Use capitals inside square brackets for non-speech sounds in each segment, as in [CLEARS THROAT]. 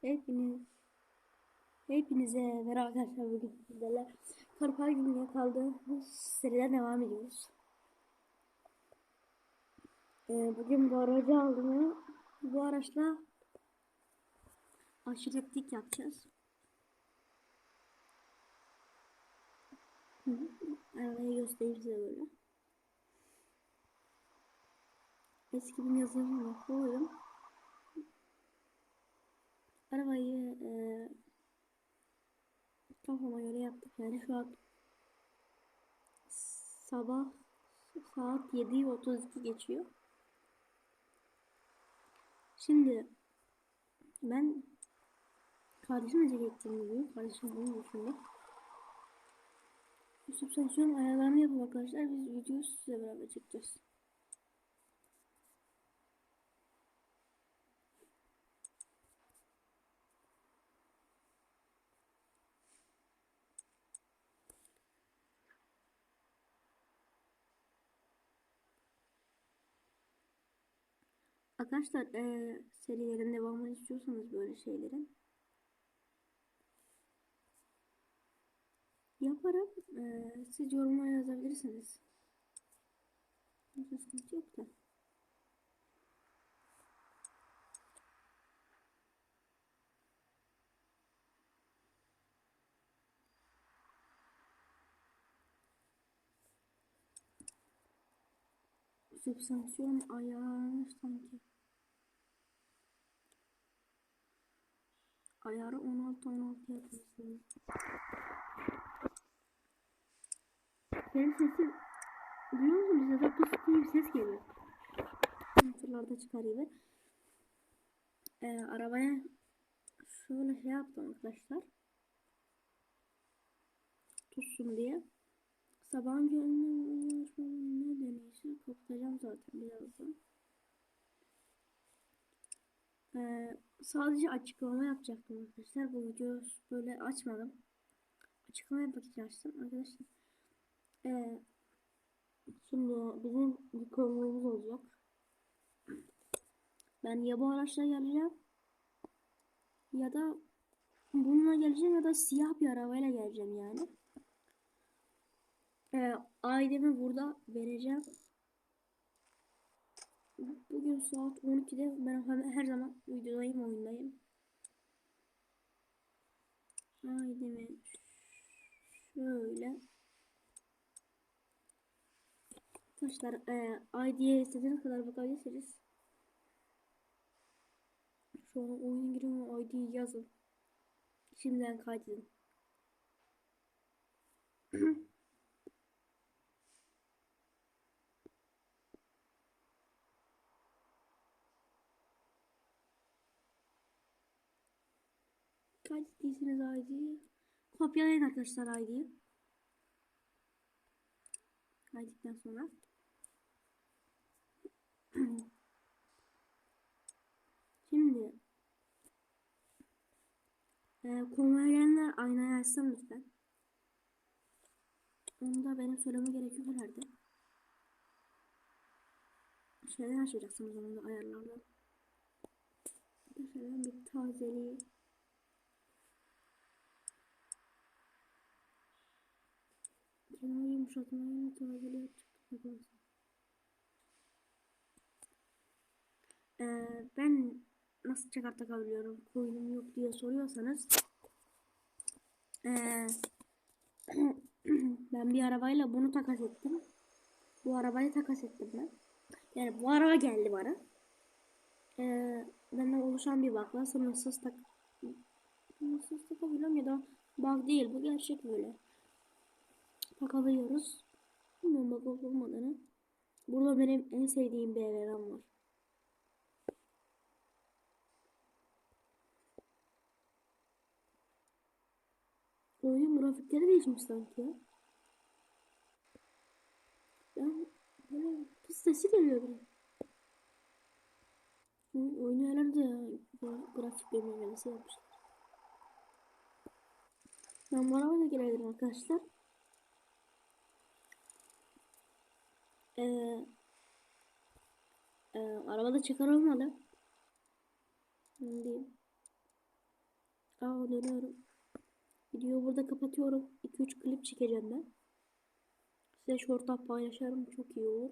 Hepiniz Hepinize merhaba arkadaşlar bugün sizlerle Karpal günlüğe kaldığımız seriden devam ediyoruz. Ee, bugün bu aracı aldım. Bu araçla aşiretlik yapacağız. Arabayı göstereyim size böyle. Eski bir yazılımla koydum. Arabayı e, kafama göre yaptık yani şu an sabah saat 7.32 geçiyor. Şimdi ben kardeşimle gittim bugün. Kardeşim bunu düşündü. Sübstansiyon ayarlarını yapıp arkadaşlar biz videoyu size beraber çekeceğiz. Arkadaşlar eee serilerin devamını istiyorsanız böyle şeylerin yaparım. Eee siz yorumlara yazabilirsiniz. Hiç sıkıntı yok da. Sübstansiyon ayarlanmış sanki. Ayarı 16 16 yapıyorsunuz. Benim sesim duyuyor musunuz? Ya da pıs diye bir ses geliyor. Motorlarda çıkarıyor. Ee, arabaya şöyle şey yaptım arkadaşlar. Tutsun diye. Sabahın kopacağım zaten birazdan. Ee, sadece açıklama yapacaktım arkadaşlar. Bu videoyu böyle açmadım. Açıklama yapmak için açtım arkadaşlar. Ee, şimdi bizim bir konumuz olacak. Ben ya bu araçla geleceğim ya da bununla geleceğim ya da siyah bir arabayla geleceğim yani. Ee, ailemi burada vereceğim. Bugün saat 12'de ben her zaman videodayım oyundayım. Ailemi şöyle Arkadaşlar e, ID'ye istediğiniz kadar bakabilirsiniz. Şu an oyuna girin ID'yi yazın. Şimdiden kaydedin. [CLEARS THROAT] Kaydettiyseniz ID'yi kopyalayın arkadaşlar ID'yi. Kaydettikten sonra Şimdi e, konvoylayanlar aynaya açsın lütfen. Onu da benim söylemem gerekiyor herhalde. Şeyden açacaksınız onu da ayarlardan. Şöyle bir tazeliği. Kenar yumuşatmayı tazeliği yapacak. Ee, ben nasıl çakar takabiliyorum coin'im yok diye soruyorsanız ee, [CLEARS THROAT] ben bir arabayla bunu takas ettim. Bu arabayı takas ettim ben. Yani bu araba geldi bana. Ee, benden oluşan bir bakla sınırsız tak sınırsız takabiliyorum ya da bug değil bu gerçek böyle. Takabiliyoruz. Bilmiyorum olup olmadığını. Burada benim en sevdiğim BMW'm var. Oyunun grafikleri değişmiş sanki ya. Ben böyle pis sesi geliyor bile. Oyunu herhalde ya grafik belirlemesi yapmışlar. Ben bu arabayla gelebilirim arkadaşlar. Ee, e, arabada çıkar olmadı. Diyeyim. Aa dönüyorum. Videoyu burada kapatıyorum. 2-3 klip çekeceğim ben. Size short'tan paylaşırım. Çok iyi olur.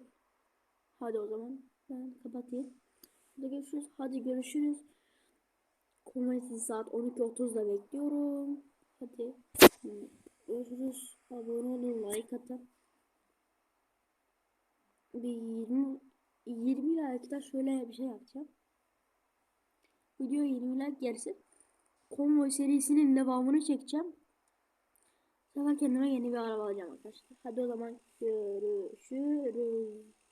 Hadi o zaman ben kapatayım. Hadi görüşürüz. Hadi görüşürüz. Komedi saat 12.30'da bekliyorum. Hadi. Görüşürüz. Abone olun. Like atın. Bir 20 20 like'da şöyle bir şey yapacağım. Video 20 like gelsin. Konvoy serisinin devamını çekeceğim. Bu sefer kendime yeni bir araba alacağım arkadaşlar. Hadi o zaman görüşürüz.